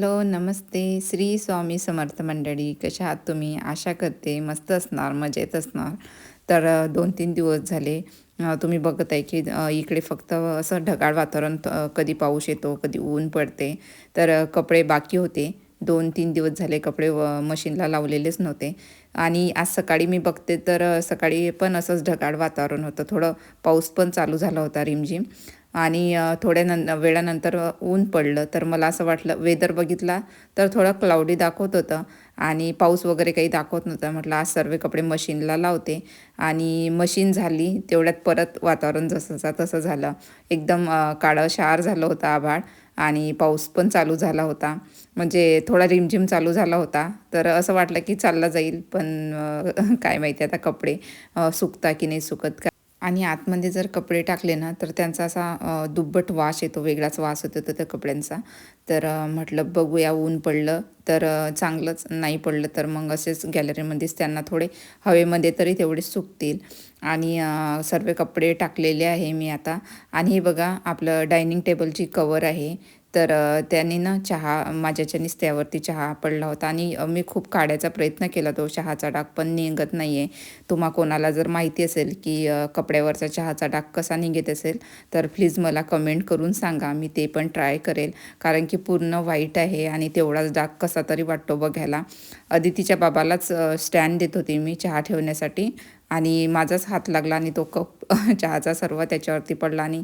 Hello नमस्ते. श्री स्वामी समर्थ मंडळी कशा आहात तुम्ही? आशा करते मस्त असणार मजेत असणार. तर दोन तीन दिवस झाले. तुम्ही बघत आहे की इकडे फक्त असं ढगाळ वातावरण कधी पाऊस येतो कधी ऊन पडते. तर कपडे बाकी होते. दोन तीन दिवस झाले कपडे व मशीनला लावलेलेच नव्हते. आणि आज सकाळी मी बघते तर सकाळी पण असंच ढगाळ वातावरण होतं. थोडं पाऊस पण चालू झाला होता रिमझिम. आणि थोड्या नं वेळानंतर ऊन पडलं. तर मला असं वाटलं वेदर बघितला तर थोडं क्लाउडी दाखवत होतं आणि पाऊस वगैरे काही दाखवत नव्हता. म्हटलं आज सर्व कपडे मशीनला लावते. आणि मशीन झाली तेवढ्यात परत वातावरण जसंचा तसं झालं. एकदम काळं शार झालं होतं आभाळ आणि पाऊस पण चालू झाला होता. म्हणजे थोडा रिमझिम चालू झाला होता. तर असं वाटलं की चालला जाईल पण काय माहिती आता कपडे सुकता की नाही सुकत का आणि आतमध्ये जर कपडे टाकले ना तर त्यांचा असा दुब्बट वास येतो वेगळाच वास होतो तो त्या कपड्यांचा. तर म्हटलं बघूया ऊन पडलं तर चांगलंच नाही पडलं तर मग असेच गॅलरीमध्येच त्यांना थोडे हवेमध्ये तरी तेवढे सुकतील. आणि सर्व कपडे टाकलेले आहे मी आता. आणि हे बघा आपलं डायनिंग टेबलची कवर आहे. तर त्यांनी त्याने ना चहा माझ्याच्यानीच त्यावरती चहा पडला होता आणि मी खूप काढायचा प्रयत्न केला तो चहाचा डाग पण निघत नाही आहे तुम्हा कोणाला जर माहिती असेल की कपड्यावरचा चहाचा डाग कसा निघत असेल तर प्लीज मला कमेंट करून सांगा. मी ते पण ट्राय करेल. कारण की पूर्ण वाईट आहे आणि तेवढाच डाग कसा तरी वाटतो बघायला. अदितीच्या बाबालाच स्टँड देत होती मी चहा ठेवण्यासाठी आणि माझाच हात लागला आणि तो कप चहाचा सर्व त्याच्यावरती पडला आणि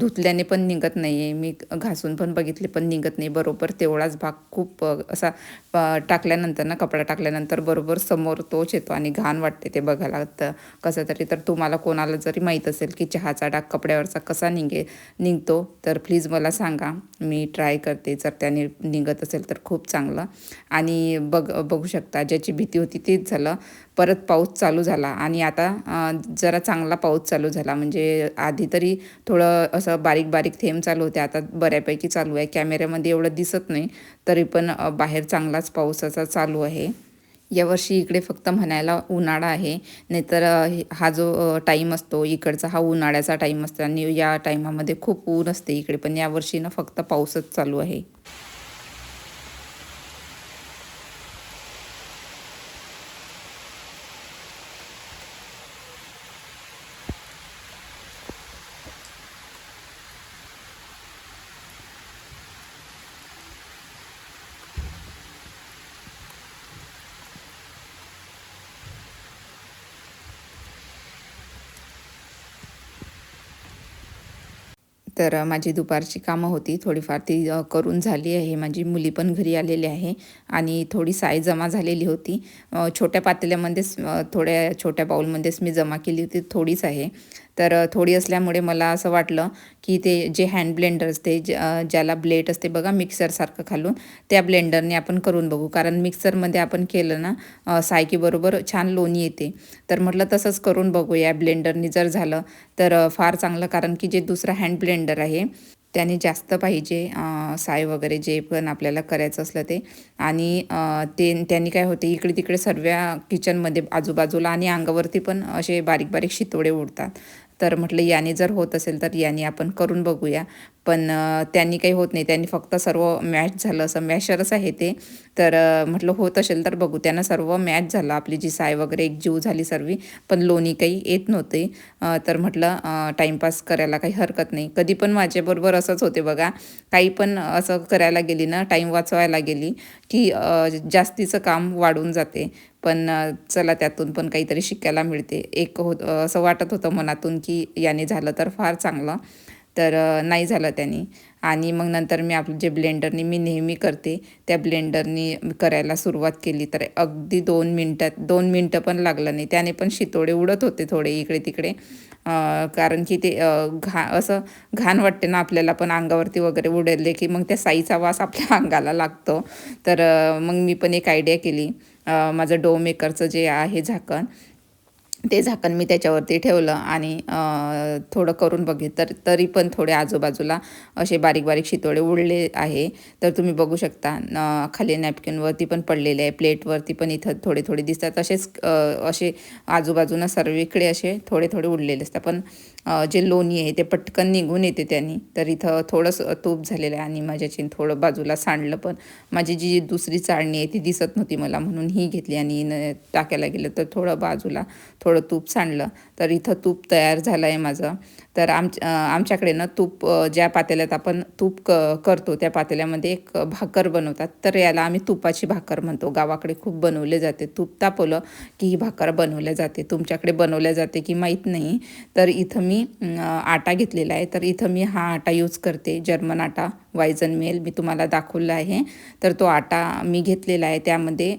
धुतल्याने पण निघत नाही आहे मी घासून पण बघितले पण निघत नाही. बरोबर तेवढाच भाग खूप असा टाकल्यानंतर ना कपडा टाकल्यानंतर बरोबर समोर तोच येतो आणि घाण वाटते ते बघायला. तर कसं तरी तर तुम्हाला कोणाला जरी माहीत असेल की चहाचा डाग कपड्यावरचा कसा निघे निघतो तर प्लीज मला सांगा. मी ट्राय करते. जर त्याने निघत असेल तर खूप चांगलं. आणि बघ बघू शकता ज्याची भीती होती तेच झालं. परत पाऊस चालू झाला आणि आता जरा चांगला पाऊस पाऊस चालू झाला. म्हणजे आधी तरी थोडं असं बारीक बारीक थेंब चालू होते आता बऱ्यापैकी चालू आहे. कॅमेऱ्यामध्ये एवढं दिसत नाही. तरी पण बाहेर चांगलाच पावसाचा चालू आहे. यावर्षी इकडे फक्त म्हणायला उन्हाळा आहे. नाहीतर हा जो टाईम असतो इकडचा हा उन्हाळ्याचा टाईम असतो. आणि या टाईमामध्ये खूप ऊन असते इकडे. पण यावर्षी ना फक्त पाऊसच चालू आहे. तर माझी दुपारची कामं होती. थोडीफार ती करून झाली आहे. माझी मुली पण घरी आलेली आहे आणि थोडी साय जमा झालेली होती. छोट्या पातेल्यामध्येच थोड्या छोट्या बाऊलमध्येच मी जमा केली होती. थोडीच आहे. तर थोडी असल्यामुळे मला असं वाटलं की ते जे हँड ब्लेंडर असते ज्याला ब्लेड असते बघा मिक्सरसारखं खालून त्या ब्लेंडरने आपण करून बघू. कारण मिक्सरमध्ये आपण केलं ना सायकीबरोबर छान लोणी येते. तर म्हटलं तसंच करून बघूया. ब्लेंडरनी जर झालं तर फार चांगलं. कारण की जे दुसरं हँड ब्लेंडर आहे त्याने जास्त पाहिजे साय वगैरे जे पण आपल्याला करायचं असलं ते. आणि ते त्यांनी काय होते इकडे तिकडे सर्व किचनमध्ये आजूबाजूला आणि अंगावरती पण असे बारीक बारीक शितोडे उडतात. तर म्हटलं याने जर होत असेल तर याने आपण करून बघूया. पण त्यांनी काही होत नाही. त्यांनी फक्त सर्व मॅच झालं असं मॅशरच आहे ते. तर म्हटलं होत असेल तर बघू. त्यांना सर्व मॅच झालं. आपली जी साय वगैरे एक जीव झाली सर्व. पण लोणी काही येत नव्हते. तर म्हटलं टाईमपास करायला काही हरकत नाही. कधी पण माझ्याबरोबर असंच होते बघा. काही पण असं करायला गेली ना टाईम वाचवायला गेली की जास्तीचं काम वाढून जाते. पण चला त्यातून पण काहीतरी शिकायला मिळते. एक होत असं वाटत होतं मनातून की याने झालं तर फार चांगलं. तर नाही झालं त्याने. आणि मग नंतर मी आपलं जे ब्लेंडरनी मी नेहमी करते त्या ब्लेंडरनी करायला सुरुवात केली. तर अगदी दोन मिनटात दोन मिनटं पण लागलं नाही. त्याने पण शितोडे उडत होते थोडे इकडे तिकडे कारण की ते घा असं घाण वाटते ना आपल्याला पण अंगावरती वगैरे उडले की मग त्या साईचा वास आपल्या अंगाला लागतो. तर मग मी पण एक आयडिया केली. माझं डो मेकरचं जे आहे झाकण ते झाकण मी त्याच्यावरती ठेवलं आणि थोडं करून बघित तर तरी पण थोडे आजूबाजूला असे बारीक बारीक शितोडे उडले आहे. तर तुम्ही बघू शकता न खाली नॅपकिनवरती पण पडलेले आहे प्लेटवरती पण इथं थोडे थोडे दिसतात. असेच असे आजूबाजूनं सर्वीकडे असे थोडे थोडे उडलेले असतात. पण जे लोणी आहे ते पटकन निघून येते त्यांनी. तर इथं थोडंसं तूप झालेलं आहे आणि माझ्याची थोडं बाजूला सांडलं पण माझी जी दुसरी चाळणी आहे ती दिसत नव्हती मला म्हणून ही घेतली आणि न टाकायला गेलं तर थोडं बाजूला थोडं थोडं तूप सांडलं. तर इथं तूप तयार झालं आहे माझं. तर आम आमच्याकडे ना तूप ज्या पातेल्यात आपण तूप क करतो त्या पातेल्यामध्ये एक भाकर बनवतात. तर याला आम्ही तुपाची भाकर म्हणतो. गावाकडे खूप बनवले जाते. तूप तापवलं की ही भाकर बनवल्या जाते. तुमच्याकडे बनवल्या जाते की माहीत नाही. तर इथं मी आटा घेतलेला आहे. तर इथं मी हा आटा यूज करते. जर्मन आटा वायझन मेल मी तुम्हाला दाखवला आहे. तर तो आटा मी घेतलेला आहे. त्यामध्ये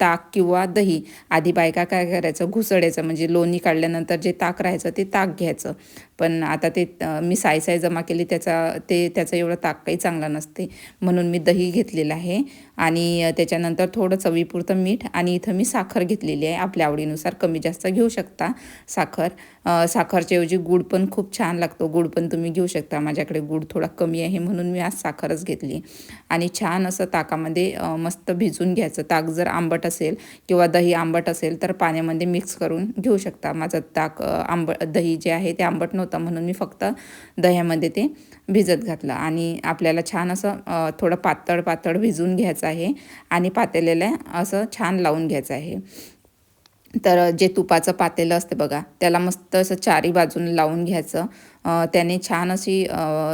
ताक किंवा दही आधी बायका काय करायचं? घुसडायचं. म्हणजे लोणी काढल्यानंतर जे ताक राहायचं ते ताक घ्यायचं. पण आता ते मी साय साय जमा केली त्याचा ते त्याचं एवढं ताक काही चांगला नसते. म्हणून मी दही घेतलेलं आहे. आणि त्याच्यानंतर थोडं चवीपुरतं मीठ आणि इथं मी साखर घेतलेली आहे. आपल्या आवडीनुसार कमी जास्त घेऊ शकता साखर. साखरच्याऐवजी साखरच्या ऐवजी गूळ पण खूप छान लागतो. गूळ पण तुम्ही घेऊ शकता. माझ्याकडे गूळ थोडा कमी आहे म्हणून मी आज साखरच घेतली. आणि छान असं ताकामध्ये मस्त भिजून घ्यायचं. ताक जर आंबट असेल किंवा दही आंबट असेल तर पाण्यामध्ये मिक्स करून घेऊ शकता. माझं ताक आंबट दही जे आहे ते आंबट नव्हतं. म्हणून मी फक्त दह्यामध्ये ते भिजत घातलं. आणि आपल्याला छान असं थोडं पातळ पातळ भिजून घ्यायचं आहे आणि पातेल्याला असं छान लावून घ्यायचं आहे. तर जे तुपाचं पातेलं असते बघा त्याला मस्त असं चारी बाजून लावून घ्यायचं. त्याने छान अशी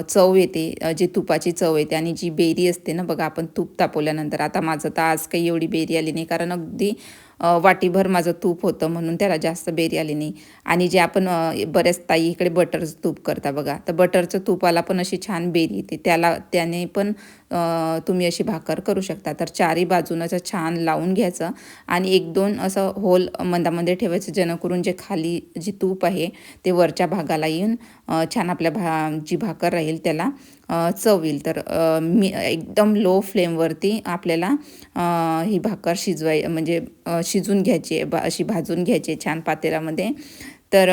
चव येते जी तुपाची चव येते. आणि जी बेरी असते ना बघा आपण तूप तापवल्यानंतर. आता माझं तर आज काही एवढी बेरी आली नाही कारण अगदी वाटीभर माझं तूप होतं म्हणून त्याला जास्त बेरी आली नाही. आणि जे आपण बऱ्याच ताई इकडे बटरचं तूप करता बघा. तर बटरचं तुपाला पण अशी छान बेरी येते. त्याला त्याने पण तुम्ही अशी भाकर करू शकता. तर चारी बाजूनं असं छान लावून घ्यायचं आणि एक दोन असं होल मंदामध्ये ठेवायचं जेणेकरून जे खाली जी तूप आहे ते वरच्या भागाला येऊन छान आपल्या भा जी भाकर राहील त्याला चव येईल तर मी एकदम लो फ्लेमवरती आपल्याला ही भाकर शिजवाय म्हणजे शिजून घ्यायची आहे बा अशी भाजून घ्यायची आहे छान पातेल्यामध्ये. तर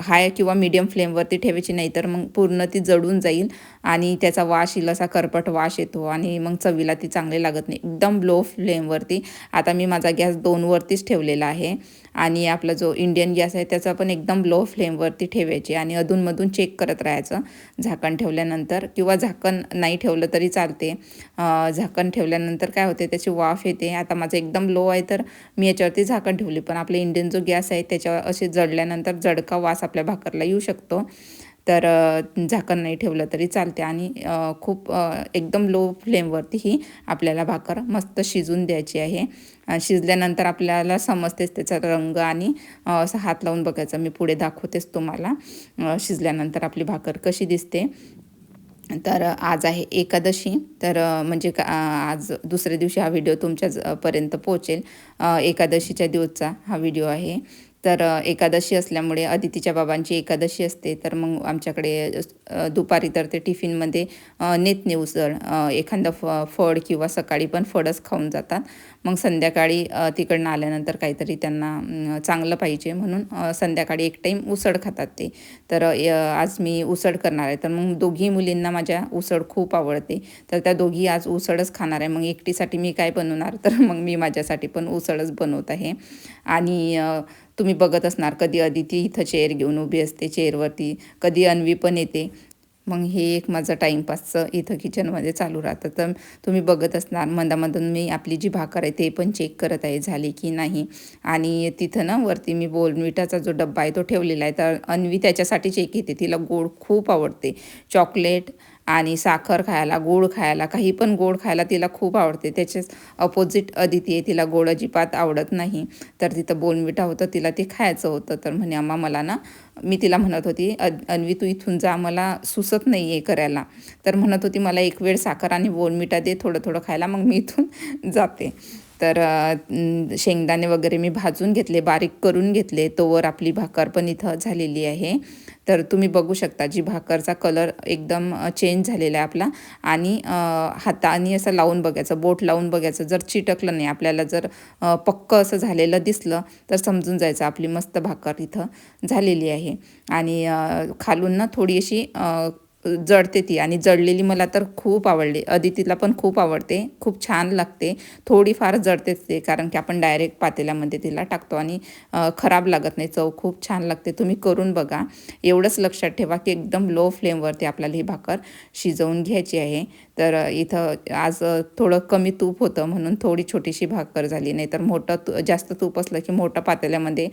हाय किंवा मीडियम फ्लेमवरती ठेवायची नाही तर मग पूर्ण ती जळून जाईल आणि त्याचा वास येईल असा करपट वास येतो आणि मग चवीला ती चांगली लागत नाही. एकदम लो फ्लेमवरती आता मी माझा गॅस दोनवरतीच ठेवलेला आहे. आणि आपला जो इंडियन गॅस आहे त्याचा पण एकदम लो फ्लेमवरती ठेवायची आणि अधूनमधून चेक करत राहायचं. झाकण ठेवल्यानंतर किंवा झाकण नाही ठेवलं तरी चालते. झाकण ठेवल्यानंतर काय होते त्याची वाफ येते. आता माझं एकदम लो आहे तर मी याच्यावरती झाकण ठेवली. पण आपले इंडियन जो गॅस आहे त्याच्यावर असे जळल्यानंतर जडका वास आपल्या भाकरला येऊ शकतो. तर झाकण नाही ठेवलं तरी चालते आणि खूप एकदम लो फ्लेमवरती ही आपल्याला भाकर मस्त शिजून द्यायची आहे. शिजल्यानंतर आपल्याला समजतेच त्याचा रंग आणि असा असं हात लावून बघायचा. मी पुढे दाखवतेच तुम्हाला. शिजल्यानंतर आपली भाकर कशी दिसते. तर आज आहे एकादशी. तर म्हणजे का आज दुसऱ्या दिवशी हा व्हिडिओ तुमच्यापर्यंत पोहोचेल. एकादशीच्या दिवसचा हा व्हिडिओ आहे. तर एकादशी असल्यामुळे अदितीच्या बाबांची एकादशी असते. तर मग आमच्याकडे दुपारी तर ते टिफिनमध्ये अ, नेत उसळ एखादं फ फळ किंवा सकाळी पण फळच खाऊन जातात. मग संध्याकाळी तिकडनं आल्यानंतर काहीतरी त्यांना चांगलं पाहिजे म्हणून संध्याकाळी एक टाईम उसळ खातात ते. तर आज मी उसळ करणार आहे. तर मग दोघी मुलींना माझ्या उसळ खूप आवडते. तर त्या दोघी आज उसळच खाणार आहे. मग एकटीसाठी मी काय बनवणार? तर मग मी माझ्यासाठी पण उसळच बनवत आहे. आणि तुम्ही बघत असणार कधी अदिती इथं चेअर घेऊन उभी असते चेअरवरती कधी अन्वी पण येते. मग हे एक माझं टाईमपासचं इथं किचनमध्ये चालू राहतं. तर तुम्ही बघत असणार मंदामधून मी आपली जी भाकर आहे ते पण चेक करत आहे झाली की नाही. आणि तिथं ना वरती मी बोलमिठाचा जो डब्बा आहे तो ठेवलेला आहे. तर अन्वी त्याच्यासाठी चेक येते तिला गोड खूप आवडते. चॉकलेट आणि साखर खायला गोड खायला काही पण गोड खायला तिला खूप आवडते. त्याचेच अपोजिट अदिती आहे तिला गोड अजिबात आवडत नाही. तर तिथं बोलमिठा होतं तिला ते खायचं होतं. तर म्हणे अम्मा मला ना मी तिला म्हणत होती अन्वी तू इथून जा मला सुसत नाही आहे करायला. तर म्हणत होती मला एक वेळ साखर आणि बोलमिठा दे थोडं थोडं खायला मग मी इथून जाते. तर शेंगदाणे वगैरे मी भाजून घेतले बारीक करून घेतले. तोवर आपली भाकर पण इथं झालेली आहे. तर तुम्ही बघू शकता जी भाकरचा कलर एकदम चेंज झालेला आहे आपला. आणि हाताने असं लावून बघायचं बोट लावून बघायचं. जर चिटकलं नाही आपल्याला जर पक्कं असं झालेलं दिसलं तर समजून जायचं आपली मस्त भाकर इथं झालेली आहे. आणि खालून ना थोडी अशी जळते ती आणि जळलेली मला तर खूप आवडली. अदितीला पण खूप आवडते. खूप छान लागते. थोडीफार जळतेच ते कारण की आपण डायरेक्ट पातेल्यामध्ये तिला टाकतो आणि खराब लागत नाही. चव खूप छान लागते. तुम्ही करून बघा. एवढंच लक्षात ठेवा की एकदम लो फ्लेमवरती आपल्याला ही भाकर शिजवून घ्यायची आहे. तर इथं आज थोडं कमी तूप होतं म्हणून थोडी छोटीशी भाकर झाली. नाही तर मोठं तू जास्त तूप असलं की मोठं पातेल्यामध्ये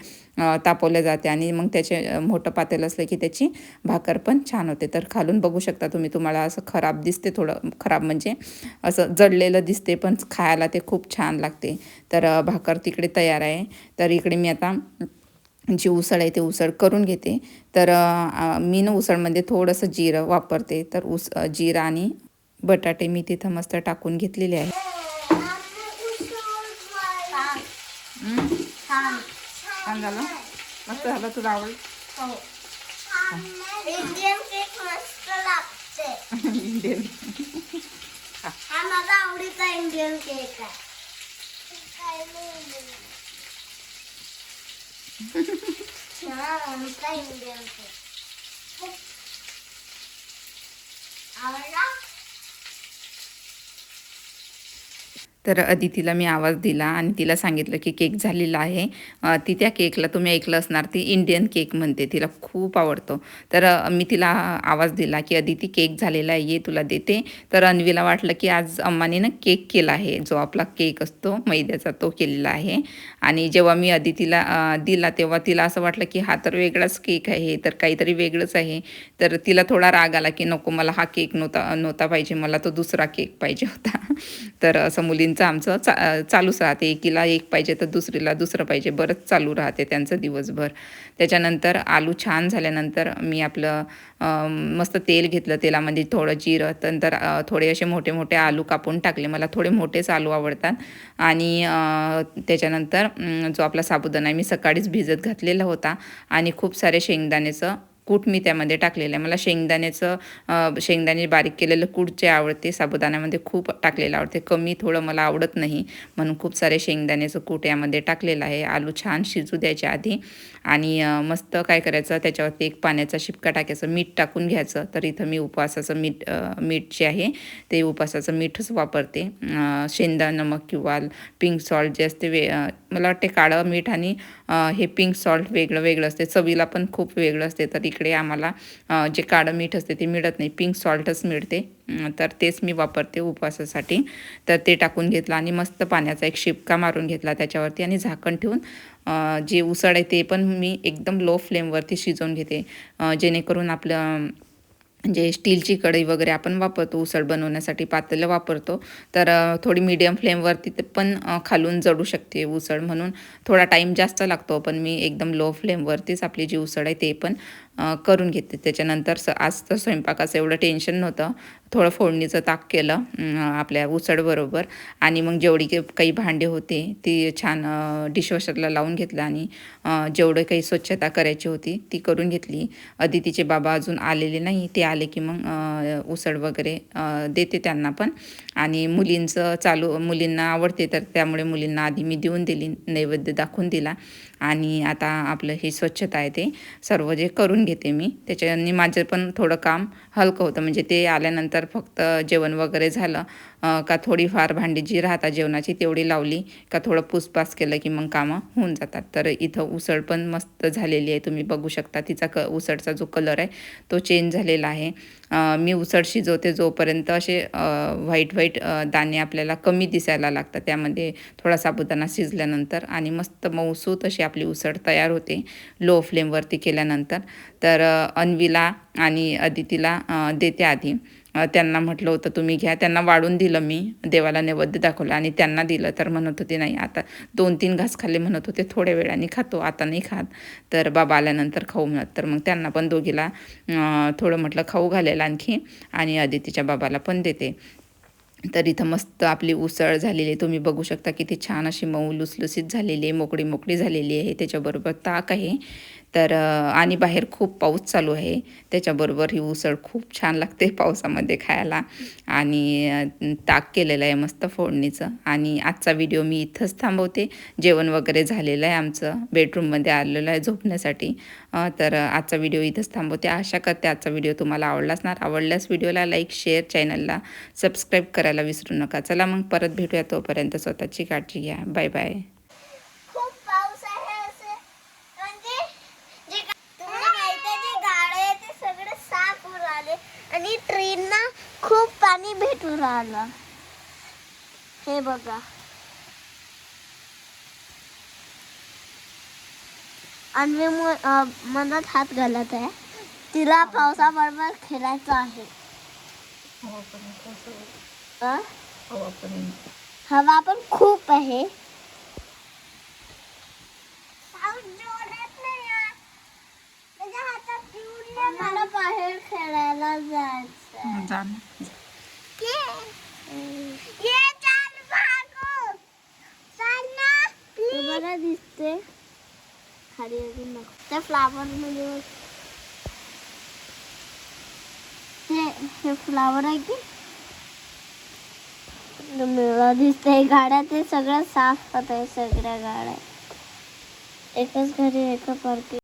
तापवलं जाते आणि मग त्याचे मोठं पातेलं असलं की त्याची भाकर पण छान होते. तर खालून बघू शकता तुम्ही तुम्हाला असं खराब दिसते थोडं खराब म्हणजे असं जडलेलं दिसते पण खायला ते खूप छान लागते. तर भाकर तिकडे तयार आहे. तर इकडे मी आता जी उसळ आहे ते उसळ करून घेते. तर मी ना उसळमध्ये थोडंसं जिरं वापरते. तर उस जिरं आणि बटाटे मी तिथं मस्त टाकून घेतलेले आहे छान झालं मस्त झालं तुला आवडेल इंडियन हा माझा आवडीचा इंडियन केक आहे आवडला तर अदितीला मी आवाज दिला आणि तिला सांगितलं की केक झालेला आहे. ती त्या केकला तुम्ही ऐकलं असणार ती इंडियन केक म्हणते तिला खूप आवडतो. तर मी तिला आवाज दिला की अदिती केक झालेला आहे ये तुला देते. तर अन्वीला वाटलं की आज अम्माने ना केक केला आहे जो आपला केक असतो मैद्याचा तो केलेला आहे. आणि जेव्हा मी अदितीला दिला तेव्हा तिला असं वाटलं की हा तर वेगळाच केक आहे तर काहीतरी वेगळंच आहे. तर तिला थोडा राग आला की नको मला हा केक नव्हता नव्हता पाहिजे मला तो दुसरा केक पाहिजे होता. तर असं मुलींचं आमचं चा चालूच राहते. एकीला एक पाहिजे तर दुसरीला दुसरं पाहिजे. बरंच चालू राहते त्यांचं दिवसभर. त्याच्यानंतर आलू छान झाल्यानंतर मी आपलं मस्त तेल घेतलं. तेलामध्ये थोडं जिरं नंतर थोडे असे मोठे मोठे आलू कापून टाकले. मला थोडे मोठेच आलू आवडतात. आणि त्याच्यानंतर जो आपला साबुदाणा आहे मी सकाळीच भिजत घातलेला होता. आणि खूप सारे शेंगदाण्याचं कूट मी त्यामध्ये टाकलेलं आहे. मला शेंगदाण्याचं शेंगदाणे बारीक केलेलं कूट जे आवडते साबुदाण्यामध्ये खूप टाकलेलं आवडते. कमी थोडं मला आवडत नाही म्हणून खूप सारे शेंगदाण्याचं कूट यामध्ये टाकलेलं आहे. आलू छान शिजू द्यायच्या आधी आणि मस्त काय करायचं त्याच्यावरती एक पाण्याचा शिपका टाकायचं मीठ टाकून घ्यायचं. तर इथं मी उपवासाचं मीठ मीठ जे आहे ते उपवासाचं मीठच वापरते. शेंदा नमक किंवा पिंक सॉल्ट जे असते वे मला वाटते काळं मीठ आणि हे पिंक सॉल्ट वेगळं वेगळं असते. चवीला पण खूप वेगळं असते. तरी इकडे आम्हाला जे काळं मीठ असते ते मिळत नाही. पिंक सॉल्टच मिळते. तर तेच मी वापरते उपवासासाठी. तर ते टाकून घेतलं आणि मस्त पाण्याचा एक शिपका मारून घेतला त्याच्यावरती आणि झाकण ठेवून जे उसळ आहे ते पण मी एकदम लो फ्लेमवरती शिजवून घेते. जेणेकरून आपलं जे स्टीलची कढई वगैरे आपण वापरतो उसळ बनवण्यासाठी पातेलं वापरतो. तर थोडी मीडियम फ्लेमवरती ते पण खालून जडू शकते उसळ म्हणून. थोडा टाईम जास्त लागतो पण मी एकदम लो फ्लेमवरतीच आपली जी उसळ आहे ते पण करून घेते. त्याच्यानंतर स आज तर स्वयंपाकाचं एवढं टेन्शन नव्हतं. थोडं फोडणीचं ताक केलं आपल्या उसळबरोबर आणि मग जेवढी काही काही भांडे होते ती छान डिशवॉशरला लावून घेतलं आणि जेवढं काही स्वच्छता करायची होती ती करून घेतली. अदितीचे बाबा अजून आलेले नाही ते आले की मग उसळ वगैरे देते त्यांना पण. आणि मुलींचं चालू मुलींना आवडते तर त्यामुळे मुलींना आधी मी देऊन दिली नैवेद्य दाखवून दिला. आणि आता आपलं हे स्वच्छता आहे ते सर्व जे करून घेते मी. त्याच्याने माझं पण थोडं काम हलकं होतं. म्हणजे ते आल्यानंतर फक्त जेवण वगैरे झालं. का थोडीफार भांडी जी राहतात जेवणाची तेवढी लावली का थोडं पुसपास केलं की मग कामं होऊन जातात. तर इथं उसळ पण मस्त झालेली आहे. तुम्ही बघू शकता तिचा क उसळचा जो कलर आहे तो चेंज झालेला आहे. मी उसळ शिजवते जोपर्यंत असे व्हाईट व्हाईट दाणे आपल्याला कमी दिसायला लागतात. त्यामध्ये थोडा साबुदाणा शिजल्यानंतर आणि मस्त मऊसूत अशी आपली उसळ तयार होते. लो फ्लेमवरती केल्यानंतर. तर अन्वीला आणि अदितीला देते आधी. त्यांना म्हटलं होतं तुम्ही घ्या. त्यांना वाढून दिलं मी देवाला नैवेद्य दाखवलं आणि त्यांना दिलं तर म्हणत होते नाही आता दोन तीन घास खाल्ले म्हणत होते थोड्या वेळाने खातो आता नाही खात. तर बाबा आल्यानंतर खाऊ म्हणत तर मग त्यांना पण दोघीला थोडं म्हटलं खाऊ घालायला आणखी. आणि अदितीच्या बाबाला पण देते. तर इथं मस्त आपली उसळ झालेली आहे. तुम्ही बघू शकता किती छान अशी मऊ लुसलुसीत झालेली आहे मोकळी मोकळी झालेली आहे. त्याच्याबरोबर ताक आहे. तर आणि बाहेर खूप पाऊस चालू आहे. त्याच्याबरोबर ही उसळ खूप छान लागते पावसामध्ये खायला. आणि ताक केलेलं आहे मस्त फोडणीचं. आणि आजचा व्हिडिओ मी इथंच थांबवते. जेवण वगैरे झालेलं आहे आमचं. बेडरूममध्ये आलेलं आहे झोपण्यासाठी. तर आजचा व्हिडिओ इथंच थांबवते. आशा करते आजचा व्हिडिओ तुम्हाला आवडला असणार. आवडल्यास व्हिडिओला लाईक शेअर चॅनलला सबस्क्राईब करायला विसरू नका. चला मग परत भेटूया तोपर्यंत स्वतःची काळजी घ्या. बाय बाय खूप पाऊस आहे असे म्हणजे जे गा- तुम्हाला माहिती आहे जे गाड्या आहे ते सगळे साफ होऊन राहिले आणि ट्रेनना पाणी भेटून राहिलं. हे बघा. आणि मी मु- मनात हात घालत आहे. तिला पावसाबरोबर खेळायचं आहे. अं? हवा पण खूप आहे. मला बाहेर खेळायला जायचं तुम्हाला दिसते खाली अजून नको त्या. हे हे फ्लावर आहे की? मेळा दिसतंय गाड्या ते सगळं साफ़ करत आहे सगळ्या गाड्या एकच घरी